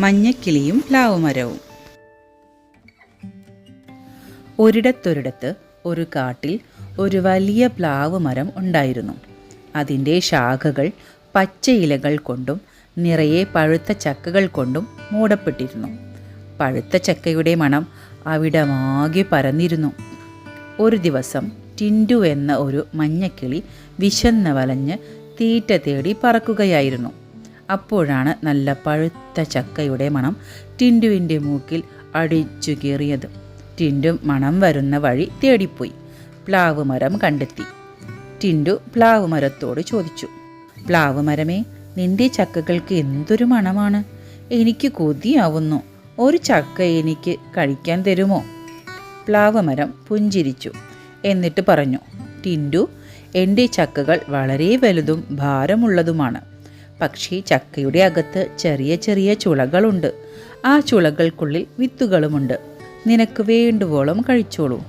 മഞ്ഞക്കിളിയും പ്ലാവുമരവും ഒരിടത്തൊരിടത്ത് ഒരു കാട്ടിൽ ഒരു വലിയ പ്ലാവ് മരം ഉണ്ടായിരുന്നു. അതിന്റെ ശാഖകൾ പച്ച ഇലകൾ കൊണ്ടും നിറയെ പഴുത്ത ചക്കകൾ കൊണ്ടും മൂടപ്പെട്ടിരുന്നു. പഴുത്ത ചക്കയുടെ മണം അവിടമാകെ പരന്നിരുന്നു. ഒരു ദിവസം ടിൻഡു എന്ന ഒരു മഞ്ഞക്കിളി വിശന്ന് വലഞ്ഞ് തീറ്റ തേടി പറക്കുകയായിരുന്നു. അപ്പോഴാണ് നല്ല പഴുത്ത ചക്കയുടെ മണം ടിൻഡുവിന്റെ മൂക്കിൽ അടിച്ചു കയറിയത് ടിൻഡു മണം വരുന്ന വഴി തേടിപ്പോയി. പ്ലാവ് മരം കണ്ടെത്തി. ടിൻഡു പ്ലാവ് മരത്തോട് ചോദിച്ചു. പ്ലാവ് മരമേ നിന്റെ ചക്കകൾക്ക് എന്തൊരു മണമാണ്? എനിക്ക് കൊതിയാവുന്നു. ഒരു ചക്ക എനിക്ക് കഴിക്കാൻ തരുമോ? പ്ലാവ് മരം പുഞ്ചിരിച്ചു. എന്നിട്ട് പറഞ്ഞു ടിൻഡു എന്റെ ചക്കകൾ വളരെ വലുതും ഭാരമുള്ളതുമാണ്. പക്ഷേ ചക്കയുടെ അകത്ത് ചെറിയ ചെറിയ ചുളകളുണ്ട്. ആ ചുളകൾക്കുള്ളിൽ വിത്തുകളുമുണ്ട്. നിനക്ക് വേണ്ടുവോളം കഴിച്ചോളൂ.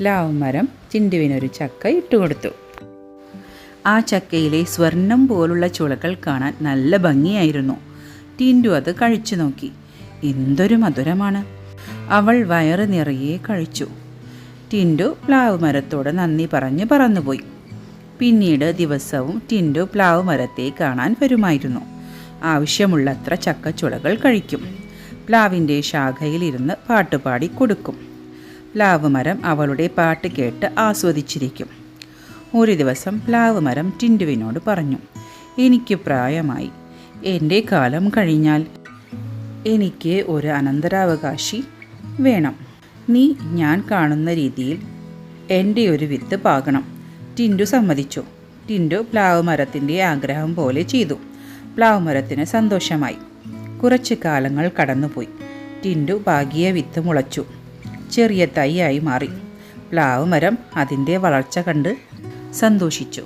പ്ലാവ് മരം ചിണ്ടുവിനൊരു ചക്ക ഇട്ടുകൊടുത്തു. ആ ചക്കയിലെ സ്വർണം പോലുള്ള ചുളകൾ കാണാൻ നല്ല ഭംഗിയായിരുന്നു. ടിൻഡു അത് കഴിച്ചു നോക്കി. എന്തൊരു മധുരമാണ്. അവൾ വയറ് നിറയെ കഴിച്ചു. ടിൻഡു പ്ലാവ് മരത്തോട് നന്ദി പറഞ്ഞ് പറന്നുപോയി. പിന്നീട് ദിവസവും ടിൻഡു പ്ലാവ് മരത്തെ കാണാൻ വരുമായിരുന്നു. ആവശ്യമുള്ളത്ര ചക്കച്ചുളകൾ കഴിക്കും. പ്ലാവിന്റെ ശാഖയിലിരുന്ന് പാട്ടുപാടി കൊടുക്കും. പ്ലാവ് മരം അവളുടെ പാട്ട് കേട്ട് ആസ്വദിച്ചിരിക്കും. ഒരു ദിവസം പ്ലാവ് മരം ടിൻഡുവിനോട് പറഞ്ഞു എനിക്ക് പ്രായമായി. എന്റെ കാലം കഴിഞ്ഞാൽ എനിക്ക് ഒരു അനന്തരാവകാശി വേണം. നീ ഞാൻ കാണുന്ന രീതിയിൽ എന്റെ ഒരു വിത്ത് പാകണം. ടിൻഡു സമ്മതിച്ചു. ടിൻഡു പ്ലാവ് മരത്തിന്റെ ആഗ്രഹം പോലെ ചെയ്തു. പ്ലാവ് മരത്തിന് സന്തോഷമായി. കുറച്ച് കാലങ്ങൾ കടന്നുപോയി. ടിൻഡു ഭാഗ്യ വിത്ത് മുളച്ചു. ചെറിയ തൈയായി മാറി. പ്ലാവ് മരം അതിന്റെ വളർച്ച കണ്ട് സന്തോഷിച്ചു.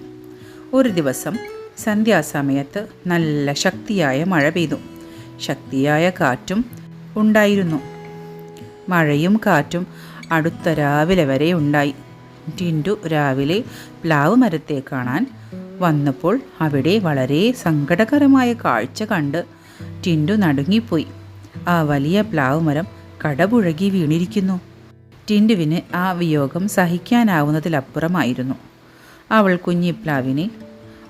ഒരു ദിവസം സന്ധ്യാസമയത്ത് നല്ല ശക്തിയായ മഴ പെയ്തു. ശക്തിയായ കാറ്റും ഉണ്ടായിരുന്നു. മഴയും കാറ്റും അടുത്ത രാവിലെ വരെ ഉണ്ടായി. ടിൻഡു രാവിലെ പ്ലാവ് മരത്തെ കാണാൻ വന്നപ്പോൾ അവിടെ വളരെ സങ്കടകരമായ കാഴ്ച കണ്ട് ടിൻഡു നടുങ്ങിപ്പോയി. ആ വലിയ പ്ലാവ് മരം കടപുഴകി വീണിരിക്കുന്നു. ടിൻഡുവിന് ആ വിയോഗം സഹിക്കാനാവുന്നതിലപ്പുറമായിരുന്നു. അവൾ കുഞ്ഞിപ്ലാവിനെ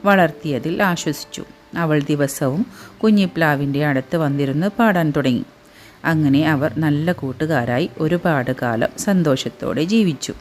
വളർത്തിയതിൽ ആശ്വസിച്ചു. അവൾ ദിവസവും കുഞ്ഞിപ്ലാവിന്റെ അടുത്ത് വന്നിരുന്ന് പാടാൻ തുടങ്ങി. അങ്ങനെ അവർ നല്ല കൂട്ടുകാരായി ഒരുപാട് കാലം സന്തോഷത്തോടെ ജീവിച്ചു.